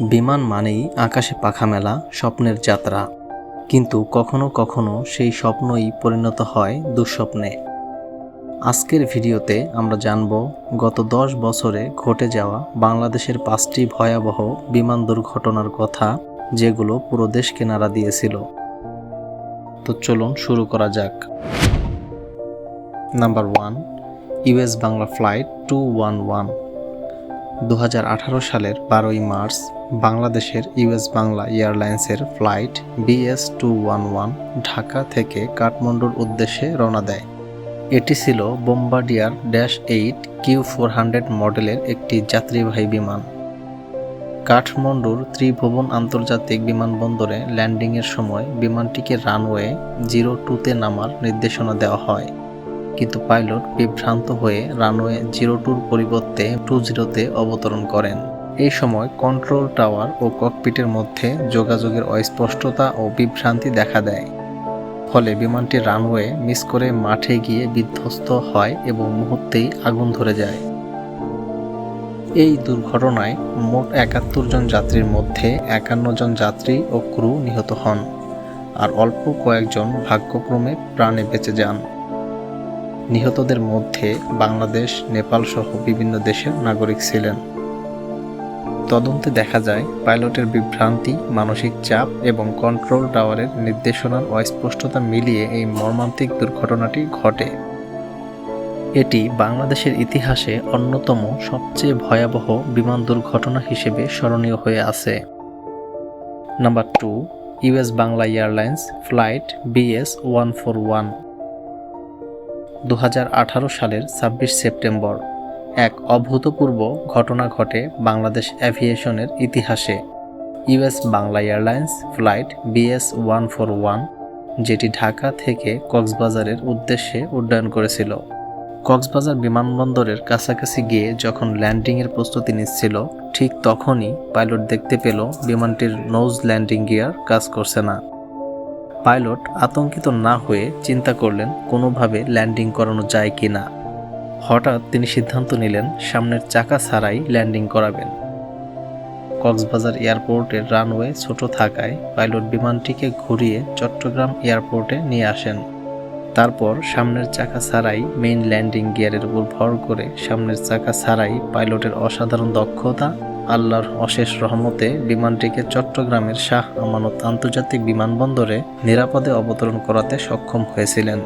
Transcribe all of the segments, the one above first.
বিমান মানেই আকাশে পাখা মেলা, স্বপ্নের যাত্রা। কিন্তু কখনো কখনো সেই স্বপ্নই পরিণত হয় দুঃস্বপ্নে। আজকের ভিডিওতে আমরা জানব, গত দশ বছরে ঘটে যাওয়া বাংলাদেশের পাঁচটি ভয়াবহ বিমান দুর্ঘটনার কথা, যেগুলো পুরো দেশকে নাড়া দিয়েছিল। তো চলুন শুরু করা যাক। Number one US Bangla flight two one one. দু হাজার আঠারো সালের বারোই মার্চ বাংলাদেশের ইউএস বাংলা এয়ারলাইন্সের flight BS two one one Dhaka থেকে কাঠমান্ডুর উদ্দেশ্যে রওনা দেয়। এটি ছিল Bombardier dash eight Q four hundred মডেলের একটি যাত্রীবাহী বিমান। কাঠমান্ডুর ত্রিভুবন আন্তর্জাতিক বিমানবন্দরে ল্যান্ডিংয়ের সময় বিমানটিকে রানওয়ে জিরো টুতে নামার নির্দেশনা দেওয়া হয়। কিন্তু পাইলট বিভ্রান্ত হয়ে রানওয়ে জিরো টুর পরিবর্তে টু জিরোতে অবতরণ করেন। এই সময় কন্ট্রোল টাওয়ার ও ককপিটের মধ্যে যোগাযোগের অস্পষ্টতা ও বিভ্রান্তি দেখা দেয়। ফলে বিমানটি রানওয়ে মিস করে মাঠে গিয়ে বিধ্বস্ত হয় এবং মুহূর্তেই আগুন ধরে যায়। এই দুর্ঘটনায় মোট একাত্তর জন যাত্রীর মধ্যে একান্ন জন যাত্রী ও ক্রু নিহত হন, আর অল্প কয়েকজন ভাগ্যক্রমে প্রাণে বেঁচে যান। নিহতদের মধ্যে বাংলাদেশ, নেপাল সহ বিভিন্ন দেশের নাগরিক ছিলেন। তদন্তে দেখা যায়, পাইলটের বিভ্রান্তি, মানসিক চাপ এবং কন্ট্রোল টাওয়ারের নির্দেশনার অস্পষ্টতা মিলিয়ে এই মর্মান্তিক দুর্ঘটনাটি ঘটে। এটি বাংলাদেশের ইতিহাসে অন্যতম সবচেয়ে ভয়াবহ বিমান দুর্ঘটনা হিসেবে স্মরণীয় হয়ে আছে। Number two, US Bangla airlines flight BS one four one. দু হাজার আঠারো সালের ছাব্বিশ সেপ্টেম্বর। এক অভূতপূর্ব ঘটনা ঘটে বাংলাদেশ অ্যাভিয়েশনের ইতিহাসে। US Bangla airlines flight BS one four one, যেটি ঢাকা থেকে কক্সবাজারের উদ্দেশ্যে উড্ডয়ন করেছিল। কক্সবাজার বিমানবন্দরের কাছাকাছি গিয়ে যখন ল্যান্ডিংয়ের প্রস্তুতি নিচ্ছিল, ঠিক তখনই পাইলট দেখতে পেল বিমানটির নোজ ল্যান্ডিং গিয়ার কাজ করছে না। পাইলট আতঙ্কিত না হয়ে চিন্তা করলেন কোনোভাবে ল্যান্ডিং করানো যায় কি না। হঠাৎ তিনি সিদ্ধান্ত নিলেন সামনের চাকা ছাড়াই ল্যান্ডিং করাবেন। কক্সবাজার এয়ারপোর্টের রানওয়ে ছোট থাকায় পাইলট বিমানটিকে ঘুরিয়ে চট্টগ্রাম এয়ারপোর্টে নিয়ে আসেন। তারপর সামনের চাকা ছাড়াই মেইন ল্যান্ডিং গিয়ারের উপর ভর করে সামনের চাকা ছাড়াই পাইলটের অসাধারণ দক্ষতা আল্লাহর অশেষ রহমতে বিমানটিকে চট্টগ্রামের শাহ আমানত আন্তর্জাতিক বিমানবন্দরে নিরাপদে অবতরণ করাতে সক্ষম হয়েছিলেন।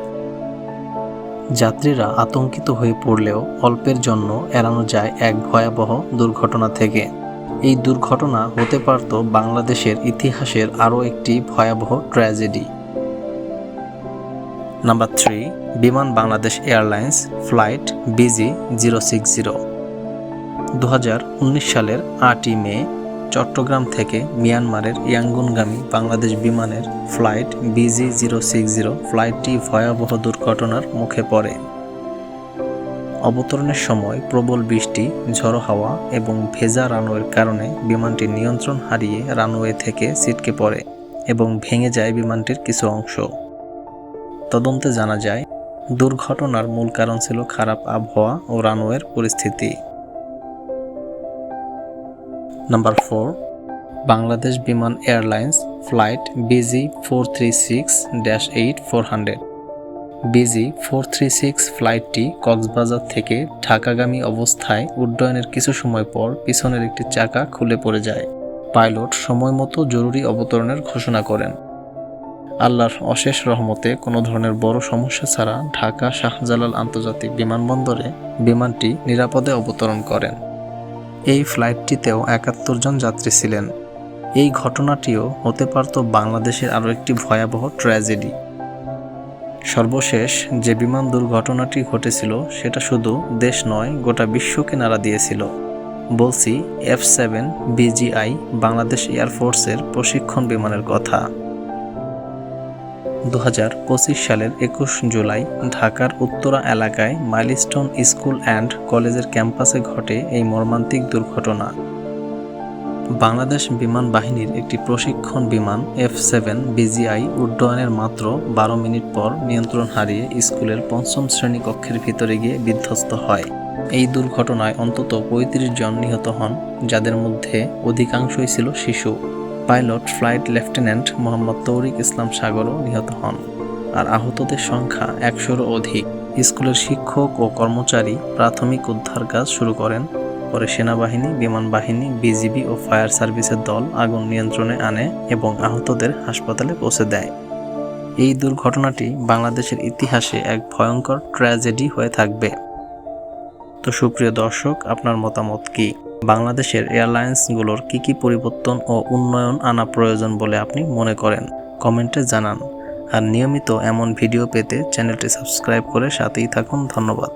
যাত্রীরা আতঙ্কিত হয়ে পড়লেও অল্পের জন্য এড়ানো যায় এক ভয়াবহ দুর্ঘটনা থেকে। এই দুর্ঘটনা হতে পারত বাংলাদেশের ইতিহাসের আরও একটি ভয়াবহ tragedy. Number three, Biman Bangladesh airlines flight BG zero six zero. দু হাজার উনিশ সালের আটই মে চট্টগ্রাম থেকে মিয়ানমারের ইয়াঙ্গুনগামী বাংলাদেশ বিমানের flight BG zero six zero ফ্লাইটটি ভয়াবহ দুর্ঘটনার মুখে পড়ে। অবতরণের সময় প্রবল বৃষ্টি, ঝড়ো হাওয়া এবং ভেজা রানওয়ের কারণে বিমানটি নিয়ন্ত্রণ হারিয়ে রানওয়ে থেকে ছিটকে পড়ে এবং ভেঙে যায় বিমানটির কিছু অংশ। তদন্তে জানা যায়, দুর্ঘটনার মূল কারণ ছিল খারাপ আবহাওয়া ও রানওয়ের পরিস্থিতি। Number four Bangladesh Biman airlines flight BG four three six dash eight four hundred BG four three six ফ্লাইটটি কক্সবাজার থেকে ঢাকাগামী অবস্থায় উড্ডয়নের কিছু সময় পর পিছনের একটি চাকা খুলে পড়ে যায়। পাইলট সময় মতো জরুরি অবতরণের ঘোষণা করেন। আল্লাহর অশেষ রহমতে কোনো ধরনের বড় সমস্যা ছাড়া ঢাকা শাহজালাল আন্তর্জাতিক বিমানবন্দরে বিমানটি নিরাপদে অবতরণ করেন। এই ফ্লাইটটিতেও একাত্তর জন যাত্রী ছিলেন। এই ঘটনাটিও হতে পারত বাংলাদেশের আরও একটি ভয়াবহ ট্র্যাজেডি। সর্বশেষ যে বিমান দুর্ঘটনাটি ঘটেছিল, সেটা শুধু দেশ নয়, গোটা বিশ্বকে নাড়া দিয়েছিল। বলছি, এফ সেভেন বিজিআই, বাংলাদেশ এয়ারফোর্সের প্রশিক্ষণ বিমানের কথা। দু হাজার পঁচিশ সালের একুশ জুলাই ঢাকার উত্তরা এলাকায় মাইলস্টোন স্কুল অ্যান্ড কলেজের ক্যাম্পাসে ঘটে এই মর্মান্তিক দুর্ঘটনা। বাংলাদেশ বিমান বাহিনীর একটি প্রশিক্ষণ বিমান এফ সেভেন বিজিআই উড্ডয়নের মাত্র বারো মিনিট পর নিয়ন্ত্রণ হারিয়ে স্কুলের পঞ্চম শ্রেণি কক্ষের ভিতরে গিয়ে বিধ্বস্ত হয়। এই দুর্ঘটনায় অন্তত পঁয়ত্রিশ জন নিহত হন, যাদের মধ্যে অধিকাংশই ছিল শিশু। Pilot flight lieutenant Mohammad Tauriq Islam সাগরও নিহত হন, আর আহতদের সংখ্যা একশোরও অধিক। স্কুলের শিক্ষক ও কর্মচারী প্রাথমিক উদ্ধার কাজ শুরু করেন, পরে সেনাবাহিনী, বিমান বাহিনী, বিজিবি ও ফায়ার সার্ভিসের দল আগুন নিয়ন্ত্রণে আনে এবং আহতদের হাসপাতালে পৌঁছে দেয়। এই দুর্ঘটনাটি বাংলাদেশের ইতিহাসে এক ভয়ঙ্কর ট্র্যাজেডি হয়ে থাকবে। তো সুপ্রিয় দর্শক, আপনার মতামত কি? বাংলাদেশের এয়ারলাইন্সগুলোর কি কি পরিবর্তন ও উন্নয়ন আনা প্রয়োজন বলে আপনি মনে করেন? কমেন্টে জানান। আর নিয়মিত এমন ভিডিও পেতে চ্যানেলটি সাবস্ক্রাইব করে সাথেই থাকুন। ধন্যবাদ।